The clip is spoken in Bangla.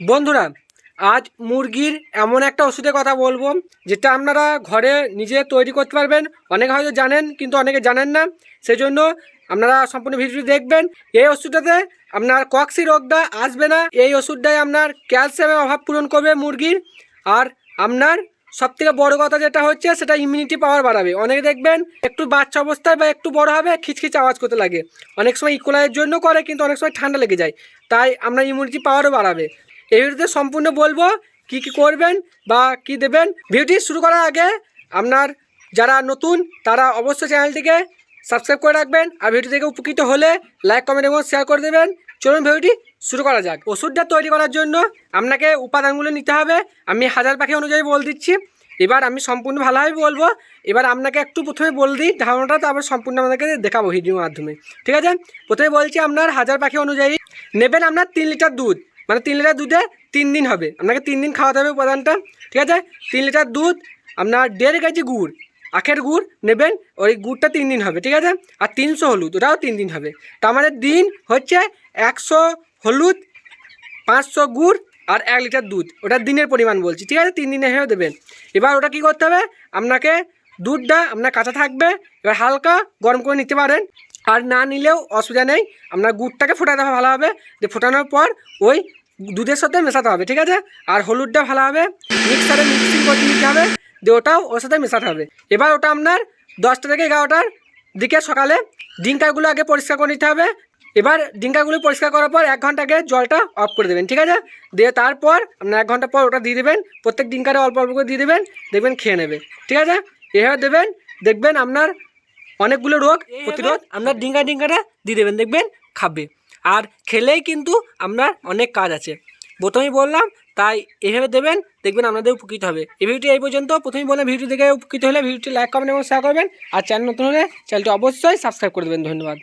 বন্ধুরা, আজ মুরগির এমন একটা ওষুধের কথা বলব, যেটা আপনারা ঘরে নিজে তৈরি করতে পারবেন। অনেকে হয়তো জানেন, কিন্তু অনেকে জানেন না। সেই জন্য আপনারা সম্পূর্ণ ভিডিওটি দেখবেন। এই ওষুধটাতে আপনার কক্সি রোগটা আসবে না। এই ওষুধটাই আপনার ক্যালসিয়ামের অভাব পূরণ করবে মুরগির। আর আপনার সব থেকে বড় কথা যেটা হচ্ছে, সেটা ইমিউনিটি পাওয়ার বাড়াবে। অনেকে দেখবেন, একটু বাচ্চা অবস্থায় বা একটু বড় হবে, খিচখিচ আওয়াজ করতে লাগে। অনেক সময় ইকোলাইয়ের জন্য করে, কিন্তু অনেক সময় ঠান্ডা লেগে যায়। তাই আপনার ইমিউনিটি পাওয়ারও বাড়াবে। এই ভিডিওতে সম্পূর্ণ বলব কি কি করবেন বা কি দেবেন। ভিডিওটি শুরু করার আগে আপনার যারা নতুন, তারা অবশ্যই চ্যানেলটিকে সাবস্ক্রাইব করে রাখবেন আর ভিডিও থেকে উপকৃত হলে লাইক, কমেন্ট এবং শেয়ার করে দেবেন। চলুন ভিডিওটি শুরু করা যাক। ওষুধটা তৈরি করার জন্য আপনাকে উপাদানগুলো নিতে হবে। আমি হাজার পাখি অনুযায়ী বল দিচ্ছি। এবার আমি সম্পূর্ণ ভালোভাবে বলব। এবার আপনাকে একটু প্রথমে বল দিই ধারণাটা, তারপর সম্পূর্ণ আপনাকে দেখাবো ভিডিওর মাধ্যমে। ঠিক আছে? প্রথমে বলছি আপনার হাজার পাখি অনুযায়ী নেবেন আপনার তিন লিটার দুধ। মানে তিন লিটার দুধে তিন দিন হবে। আপনাকে তিন দিন খাওয়াতে হবে উপাদানটা, ঠিক আছে? তিন লিটার দুধ, আপনার দেড় কেজি গুড়, আখের গুড় নেবেন, ওই গুড়টা তিন দিন হবে, ঠিক আছে? আর তিনশো হলুদ, ওটাও তিন দিন হবে। তা আমাদের দিন হচ্ছে একশো হলুদ, পাঁচশো গুড় আর এক লিটার দুধ, ওটা দিনের পরিমাণ বলছি, ঠিক আছে? তিন দিনে হয়ে দেবেন। এবার ওটা কী করতে হবে? আপনাকে দুধটা আপনার কাঁচা থাকবে, এবার হালকা গরম করে নিতে পারেন। আর না নিলেও অসুবিধা নেই। আপনার গুড়টাকে ফোটাতে হবে ভালোভাবে। দিয়ে ফোটানোর পর ওই দুধের সাথে মেশাতে হবে, ঠিক আছে? আর হলুদটা ভালোভাবে মিক্সারে মিক্সিং করে নিতে হবে। দিয়ে ওটাও ওর সাথে মেশাতে হবে। এবার ওটা আপনার দশটা থেকে এগারোটার দিকে সকালে ডিঙ্কারগুলো আগে পরিষ্কার করে নিতে হবে। এবার ডিঙ্কাগুলো পরিষ্কার করার পর এক ঘণ্টা আগে জলটা অফ করে দেবেন, ঠিক আছে? দিয়ে তারপর আপনার এক ঘণ্টা পর ওটা দিয়ে দেবেন। প্রত্যেক ডিঙ্কারে অল্প অল্প করে দিয়ে দেবেন। দেখবেন খেয়ে নেবে, ঠিক আছে? এভাবে দেবেন। দেখবেন আপনার অনেকগুলো রোগ প্রতিরোধ আপনার ডিঙ্গা ডিঙ্গাটা দিয়ে দেবেন দেখবেন খাবে। আর খেলেই কিন্তু আপনার অনেক কাজ আছে। প্রথমেই বললাম তাই এভাবে দেবেন দেখবেন আপনাদের উপকৃত হবে। এই ভিডিওটি এই পর্যন্ত। প্রথমেই বললাম ভিডিও দেখে উপকৃত হলে ভিডিওটি লাইক করবেন এবং শেয়ার করবেন। আর চ্যানেল নতুন হলে চ্যানেলটি অবশ্যই সাবস্ক্রাইব করে দেবেন। ধন্যবাদ।